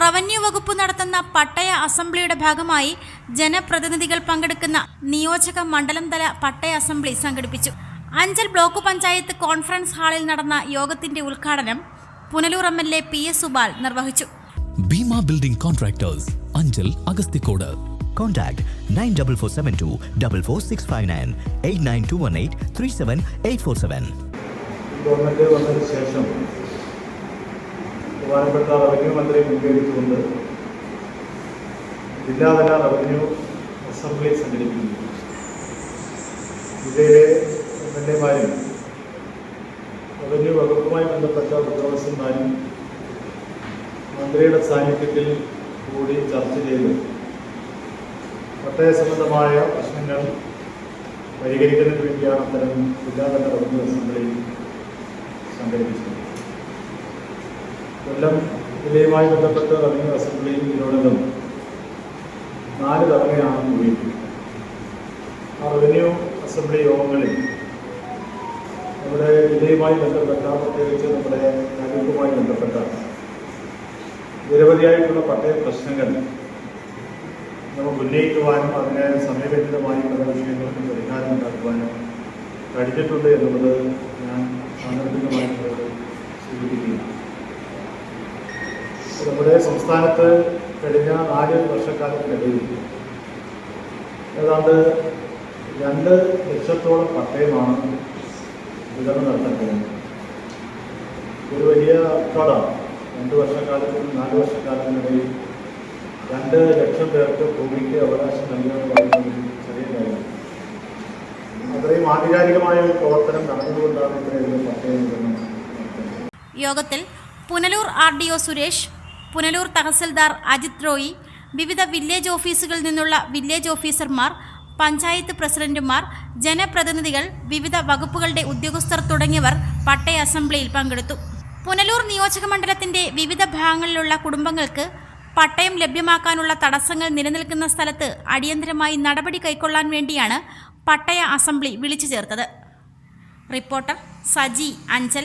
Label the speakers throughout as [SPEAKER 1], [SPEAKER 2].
[SPEAKER 1] Revenue വകുപ്പ് നടത്തുന്ന പട്ടയ അസംബ്ലിയുടെ ഭാഗമായി ജനപ്രതിനിധികൾ പങ്കെടുക്കുന്ന നിയോജക മണ്ഡലം തല പട്ടയ അസംബ്ലി സംഘടിപ്പിച്ചു. അഞ്ചൽ ബ്ലോക്ക് പഞ്ചായത്ത് കോൺഫറൻസ് ഹാളിൽ നടന്ന യോഗത്തിന്റെ ഉദ്ഘാടനം Punalur M L A P S Subal നിർവഹിച്ചു.
[SPEAKER 2] Bhima building contractors Anchal Agasthikode.
[SPEAKER 3] Contact 94472 44659 89218 37847.
[SPEAKER 4] Government വന്നതിന് ശേഷം ബഹുമാനപ്പെട്ട റവന്യൂ മന്ത്രി മുൻകരിച്ചുകൊണ്ട് ജില്ലാതല റവന്യൂ അസംബ്ലി സംഘടിപ്പിക്കുന്നു. ജില്ലയിലെ എം എൽ എമാരും റവന്യൂ വകുപ്പുമായി ബന്ധപ്പെട്ട ഉദ്യോഗസ്ഥന്മാരും മന്ത്രിയുടെ സാന്നിധ്യത്തിൽ കൂടി ചർച്ച ചെയ്ത്. പട്ടയ സംബന്ധമായ പ്രശ്നങ്ങൾ പരിഹരിക്കുന്നതിന് വേണ്ടിയാണ് അത്തരം ജില്ലാതല റവന്യൂ അസംബ്ലി സംഘടിപ്പിച്ചത്. കൊല്ലം ജില്ലയുമായി ബന്ധപ്പെട്ട് റവന്യൂ അസംബ്ലിയിൽ ഇതിനോടകം നാല് തവണയാണ് കൂടി ആ റവന്യൂ അസംബ്ലി യോഗങ്ങളിൽ നമ്മുടെ ജില്ലയുമായി ബന്ധപ്പെട്ട പ്രത്യേകിച്ച് നമ്മുടെ രാജ്യവുമായി ബന്ധപ്പെട്ട നിരവധിയായിട്ടുള്ള പട്ടയ പ്രശ്നങ്ങൾ നമുക്ക് ഉന്നയിക്കുവാനും അതിനെ പല വിഷയങ്ങൾക്കും പരിഹാരം ഉണ്ടാക്കുവാനും കഴിഞ്ഞിട്ടുണ്ട് എന്നുള്ളത് ഞാൻ സാന്ദർഭികമായിട്ടുള്ളത് സൂചിപ്പിക്കുകയാണ് നമ്മുടെ സംസ്ഥാനത്ത് കഴിഞ്ഞ നാല് വർഷക്കാലം വർഷക്കാലത്തിനിടയിൽ ഏതാണ്ട് രണ്ട് ലക്ഷത്തോളം പട്ടയമാണ് വിതരണം നടത്താൻ കഴിയുന്നത്. ഒരു വലിയ കടം രണ്ട് വർഷക്കാലത്തിനും നാല് വർഷക്കാലത്തിനിടയിൽ രണ്ട് ലക്ഷം പേർക്ക് ഭൂമിക്ക് അവകാശം നൽകുക എന്ന് ചെറിയ കാര്യമാണ്. അത്രയും ആധികാരികമായ ഒരു പ്രവർത്തനം നടന്നുകൊണ്ടാണ് ഇത്രയും പട്ടയ വിതരണം
[SPEAKER 1] യോഗത്തിൽ Punalur R D O Suresh Punalur tahsildar Ajith Roy വിവിധ വില്ലേജ് ഓഫീസുകളിൽ നിന്നുള്ള വില്ലേജ് ഓഫീസർമാർ പഞ്ചായത്ത് പ്രസിഡന്റുമാർ ജനപ്രതിനിധികൾ വിവിധ വകുപ്പുകളുടെ ഉദ്യോഗസ്ഥർ തുടങ്ങിയവർ പട്ടയ അസംബ്ലിയിൽ പങ്കെടുത്തു. പുനലൂർ നിയോജകമണ്ഡലത്തിന്റെ വിവിധ ഭാഗങ്ങളിലുള്ള കുടുംബങ്ങൾക്ക് പട്ടയം ലഭ്യമാക്കാനുള്ള തടസ്സങ്ങൾ നിലനിൽക്കുന്ന സ്ഥലത്ത് അടിയന്തരമായി നടപടി കൈക്കൊള്ളാൻ വേണ്ടിയാണ് പട്ടയ അസംബ്ലി വിളിച്ചു ചേർത്തത്. Reporter Saji Anchal.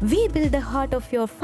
[SPEAKER 5] we build the heart of your family.